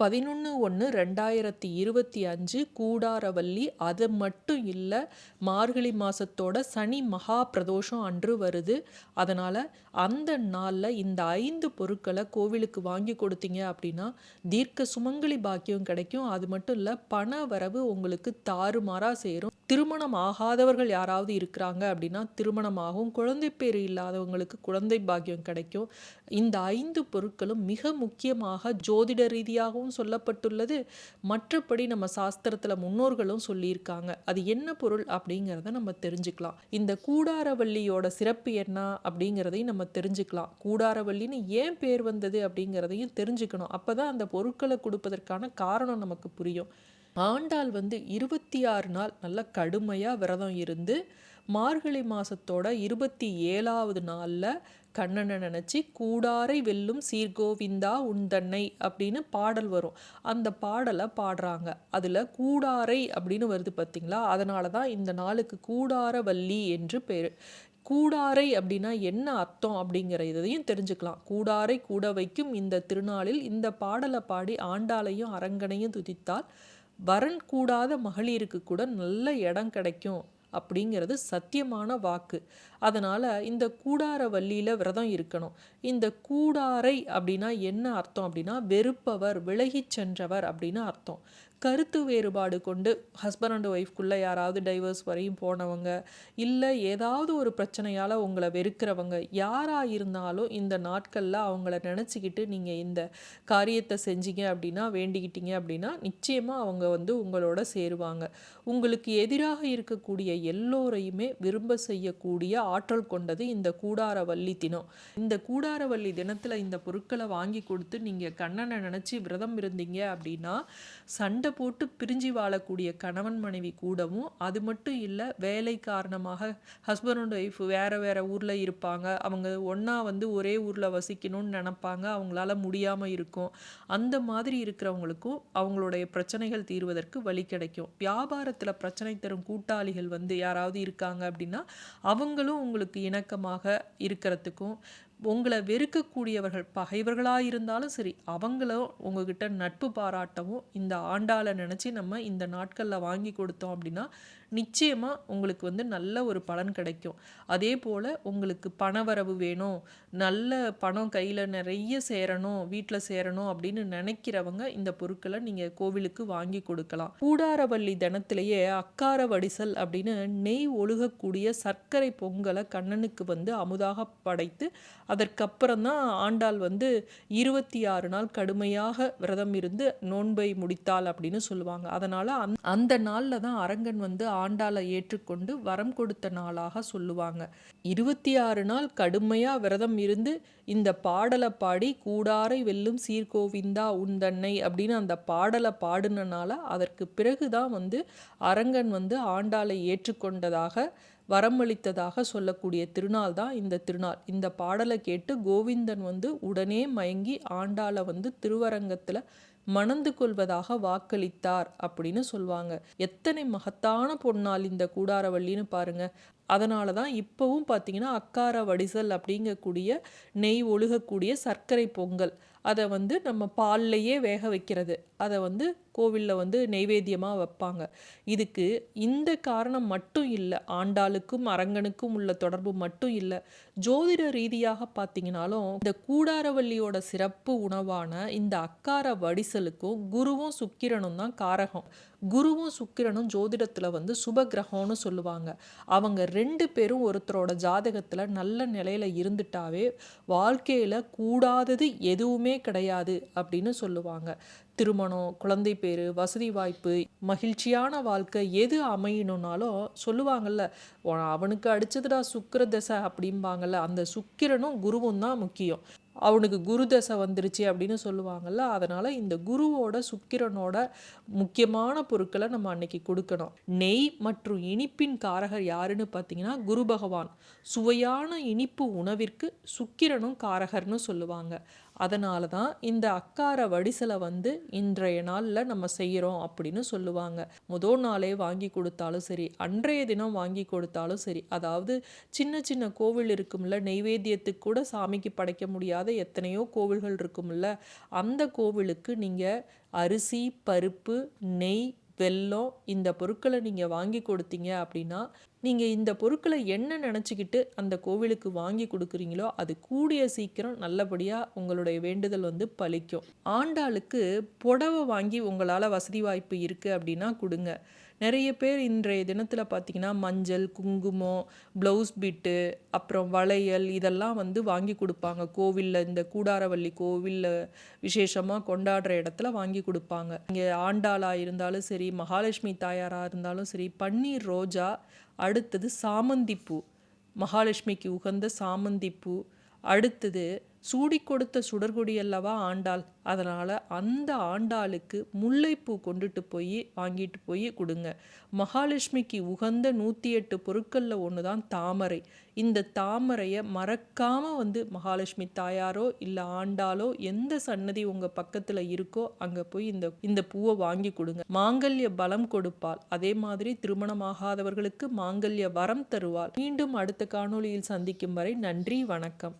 பதினொன்று ஒன்று ரெண்டாயிரத்தி இருபத்தி அஞ்சு கூடாரவள்ளி அது மட்டும் இல்லை மார்கழி மாதத்தோட சனி மகா பிரதோஷம் அன்று வருது. அதனால் அந்த நாளில் இந்த ஐந்து பொருட்களை கோவிலுக்கு வாங்கி கொடுத்தீங்க அப்படின்னா தீர்க்க சுமங்கலி பாக்கியம் கிடைக்கும். அது மட்டும் இல்லை பண வரவு உங்களுக்கு தாறுமாறாக சேரும். திருமணம் ஆகாதவர்கள் யாராவது இருக்கிறாங்க அப்படின்னா திருமணமாகவும் குழந்தை பேர் இல்லாதவங்களுக்கு குழந்தை பாக்கியம் கிடைக்கும். இந்த ஐந்து பொருட்களும் மிக முக்கியமாக ஜோதிட ரீதியாகவும் சொல்லப்பட்டுள்ளது. மற்றபடி நம்ம சாஸ்திரத்தில் முன்னோர்களும் சொல்லியிருக்காங்க. அது என்ன பொருள் அப்படிங்கிறத நம்ம தெரிஞ்சுக்கலாம். இந்த கூடாரவள்ளியோட சிறப்பு என்ன அப்படிங்கிறதையும் நம்ம தெரிஞ்சுக்கலாம். கூடாரவள்ளின்னு ஏன் பேர் வந்தது அப்படிங்கிறதையும் தெரிஞ்சுக்கணும். அப்போ தான் அந்த பொருட்களை கொடுப்பதற்கான காரணம் நமக்கு புரியும். ஆண்டாள் வந்து இருபத்தி ஆறு நாள் நல்ல கடுமையாக விரதம் இருந்து மார்கழி மாதத்தோட இருபத்தி ஏழாவது நாளில் கண்ணனை நினச்சி கூடாரை வெல்லும் சீர்கோவிந்தா உந்தன்னை அப்படின்னு பாடல் வரும். அந்த பாடலை பாடுறாங்க. அதில் கூடாரை அப்படின்னு வருது பார்த்திங்களா அதனால தான் இந்த நாளுக்கு கூடாரவல்லி என்று பேர். கூடாரை அப்படின்னா என்ன அர்த்தம் அப்படிங்கிற இதையும் தெரிஞ்சுக்கலாம். கூடாரை கூட வைக்கும் இந்த திருநாளில் இந்த பாடலை பாடி ஆண்டாளையும் அரங்கனையும் துதித்தால் வரன் கூடாத மகளிருக்கு கூட நல்ல இடம் கிடைக்கும் அப்படிங்கிறது சத்தியமான வாக்கு. அதனால் இந்த கூடார வள்ளியில் விரதம் இருக்கணும். இந்த கூடாரை அப்படின்னா என்ன அர்த்தம் அப்படின்னா வெறுப்பவர் விலகி சென்றவர் அப்படின்னு அர்த்தம். கருத்து வேறுபாடு கொண்டு ஹஸ்பண்ட் அண்ட் ஒய்ஃப்குள்ளே யாராவது டைவர்ஸ் வரையும் போனவங்க இல்லை ஏதாவது ஒரு பிரச்சனையால் உங்களை வெறுக்கிறவங்க யாராக இருந்தாலும் இந்த நாட்களில் அவங்கள நினச்சிக்கிட்டு நீங்கள் இந்த காரியத்தை செஞ்சீங்க அப்படின்னா வேண்டிக்கிட்டீங்க அப்படின்னா நிச்சயமாக அவங்க வந்து உங்களோட சேருவாங்க. உங்களுக்கு எதிராக இருக்கக்கூடிய எல்லோரையுமே விரும்ப செய்யக்கூடிய ஆற்றல் கொண்டது இந்த கூடாரவல்லி தினம். இந்த கூடாரவல்லி தினத்தில் இந்த பொருட்களை வாங்கி கொடுத்து நீங்கள் கண்ணனை நினச்சி விரதம் இருந்தீங்க அப்படின்னா சண்டை போட்டு பிரிஞ்சு வாழக்கூடிய கணவன் மனைவி கூடவும் அது மட்டும் இல்லை வேலை காரணமாக ஹஸ்பண்ட் அண்ட் ஒய்ஃப் வேறு வேறு ஊரில் இருப்பாங்க. அவங்க ஒன்றா வந்து ஒரே ஊரில் வசிக்கணும்னு நினப்பாங்க. அவங்களால முடியாமல் இருக்கும். அந்த மாதிரி இருக்கிறவங்களுக்கும் அவங்களுடைய பிரச்சனைகள் தீர்வதற்கு வழி கிடைக்கும். வியாபாரத்தில் பிரச்சனை தரும் கூட்டாளிகள் வந்து யாராவது இருக்காங்க அப்படின்னா அவங்களும் உங்களுக்கு இணக்கமாக இருக்கிறதுக்கும் உங்களை வெறுக்கக்கூடியவர்கள் பகைவர்களாக இருந்தாலும் சரி அவங்களும் உங்ககிட்ட நட்பு பாராட்டவும் இந்த ஆண்டாளை நினச்சி நம்ம இந்த நாட்களில் வாங்கி கொடுத்தோம் அப்படின்னா நிச்சயமாக உங்களுக்கு வந்து நல்ல ஒரு பலன் கிடைக்கும். அதே போல் உங்களுக்கு பணவரவு வேணும் நல்ல பணம் கையில் நிறைய சேரணும் வீட்டில் சேரணும் அப்படின்னு நினைக்கிறவங்க இந்த பொருட்களை நீங்கள் கோவிலுக்கு வாங்கி கொடுக்கலாம். கூடாரவள்ளி தினத்திலேயே அக்கார வடிசல் அப்படின்னு நெய் ஒழுகக்கூடிய சர்க்கரை பொங்கலை கண்ணனுக்கு வந்து அமுதாக படைத்து அதற்கப்புறம்தான் ஆண்டாள் வந்து இருபத்தி ஆறு நாள் கடுமையாக விரதம் இருந்து நோன்பை முடித்தாள் அப்படின்னு சொல்லுவாங்க. அதனால் அந் அந்த நாளில் தான் அரங்கன் வந்து ஆண்டாளை ஏற்றுக்கொண்டு வரம் கொடுத்த நாளாக சொல்லுவாங்க. இருபத்தி ஆறு நாள் கடுமையாக விரதம் இருந்து இந்த பாடலை பாடி கூடாரை வெல்லும் சீர்கோவிந்தா உந்தன்னை அப்படின்னு அந்த பாடலை பாடினனால அதற்கு பிறகு தான் வந்து அரங்கன் வந்து ஆண்டாளை ஏற்றுக்கொண்டதாக வரமளித்ததாக சொல்லக்கூடிய திருநாள் தான் இந்த திருநாள். இந்த பாடலை கேட்டு கோவிந்தன் வந்து உடனே மயங்கி ஆண்டாளை வந்து திருவரங்கத்தில் மணந்து கொள்வதாக வாக்களித்தார் அப்படின்னு சொல்லுவாங்க எத்தனை மகத்தான பொன்னால் இந்த கூடாரவள்ளின்னு பாருங்க. அதனால தான் இப்போவும் பார்த்தீங்கன்னா அக்கார வடிசல் அப்படிங்கக்கூடிய நெய் ஒழுகக்கூடிய சர்க்கரை பொங்கல். அதை வந்து நம்ம பால்லையே வேக வைக்கிறது. அதை வந்து கோவிலில் வந்து நெய்வேத்தியமாக வைப்பாங்க. இதுக்கு இந்த காரணம் மட்டும் இல்லை ஆண்டாளுக்கும் அரங்கனுக்கும் உள்ள தொடர்பு மட்டும் இல்லை ஜோதிட ரீதியாக பார்த்தீங்கனாலும் இந்த கூடாரவள்ளியோட சிறப்பு உணவான இந்த அக்கார வடிசலுக்கும் குருவும் சுக்கிரனும் தான் காரகம். குருவும் சுக்கிரனும் ஜோதிடத்தில் வந்து சுபகிரகம்னு சொல்லுவாங்க. அவங்க ரெண்டு பேரும் ஒருத்தரோட ஜாதகத்தில் நல்ல நிலையில் இருந்துட்டாவே வாழ்க்கையில் கூடாதது எதுவுமே கிடையாது அப்படின்னு சொல்லுவாங்க. திருமணம் குழந்தை பேர் வசதி வாய்ப்பு மகிழ்ச்சியான வாழ்க்கை எது அமையணுன்னாலும் சொல்லுவாங்கல்ல அவனுக்கு அடிச்சதுடா சுக்கிர தசை அப்படிம்பாங்கல்ல அந்த சுக்கிரனும் குருவும் தான் முக்கியம். அவனுக்கு குரு தசை வந்துருச்சு அப்படின்னு சொல்லுவாங்கள்ல அதனால் இந்த குருவோட சுக்கிரனோட முக்கியமான பொருட்களை நம்ம அன்னைக்கு கொடுக்கணும். நெய் மற்றும் இனிப்பின் காரகர் யாருன்னு பார்த்தீங்கன்னா குரு பகவான். சுவையான இனிப்பு உணவிற்கு சுக்கிரனும் காரகர்னு சொல்லுவாங்க. அதனால தான் இந்த அக்கார வடிசலை வந்து இன்றைய நாளில் நம்ம செய்கிறோம் அப்படின்னு சொல்லுவாங்க. முதல் நாளே வாங்கி கொடுத்தாலும் சரி அன்றைய தினம் வாங்கி கொடுத்தாலும் சரி அதாவது சின்ன சின்ன கோவில் இருக்கும்ல நெய்வேத்தியத்துக்கு கூட சாமிக்கு படைக்க முடியாத எத்தனையோ கோவில்கள் இருக்கும்ல அந்த கோவிலுக்கு நீங்கள் அரிசி பருப்பு நெய் வெல்லம் இந்த பொருட்களை நீங்கள் வாங்கி கொடுத்தீங்க அப்படின்னா நீங்கள் இந்த பொருட்களை என்ன நினச்சிக்கிட்டு அந்த கோவிலுக்கு வாங்கி கொடுக்குறீங்களோ அது கூடிய சீக்கிரம் நல்லபடியாக உங்களுடைய வேண்டுதல் வந்து பலிக்கும். ஆண்டாளுக்கு புடவை வாங்கி உங்களால் வசதி வாய்ப்பு இருக்குது அப்படின்னா கொடுங்க. நிறைய பேர் இன்றைய தினத்தில் பார்த்திங்கன்னா மஞ்சள் குங்குமம் ப்ளவுஸ் பிட்டு அப்புறம் வளையல் இதெல்லாம் வந்து வாங்கி கொடுப்பாங்க. கோவிலில் இந்த கூடாரவள்ளி கோவிலில் விசேஷமாக கொண்டாடுற இடத்துல வாங்கி கொடுப்பாங்க. இங்கே ஆண்டாளாக இருந்தாலும் சரி மகாலட்சுமி தாயாராக இருந்தாலும் சரி பன்னீர் ரோஜா அடுத்தது சாமந்திப்பூ. மகாலட்சுமிக்கு உகந்த சாமந்திப்பூ அடுத்தது சூடி கொடுத்த சுடர்கொடி அல்லவா ஆண்டாள்? அதனால் அந்த ஆண்டாளுக்கு முல்லைப்பூ கொண்டுட்டு போய் வாங்கிட்டு போய் கொடுங்க. மகாலட்சுமிக்கு உகந்த நூற்றி எட்டு பொருட்களில் ஒன்று தான் தாமரை. இந்த தாமரையை மறக்காமல் வந்து மகாலட்சுமி தாயாரோ இல்லை ஆண்டாலோ எந்த சன்னதி உங்கள் பக்கத்தில் இருக்கோ அங்கே போய் இந்த இந்த பூவை வாங்கி கொடுங்க. மாங்கல்ய பலம் கொடுப்பாள். அதே மாதிரி திருமணமாகாதவர்களுக்கு மாங்கல்ய வரம் தருவாள். மீண்டும் அடுத்த காணொளியில் சந்திக்கும் வரை நன்றி வணக்கம்.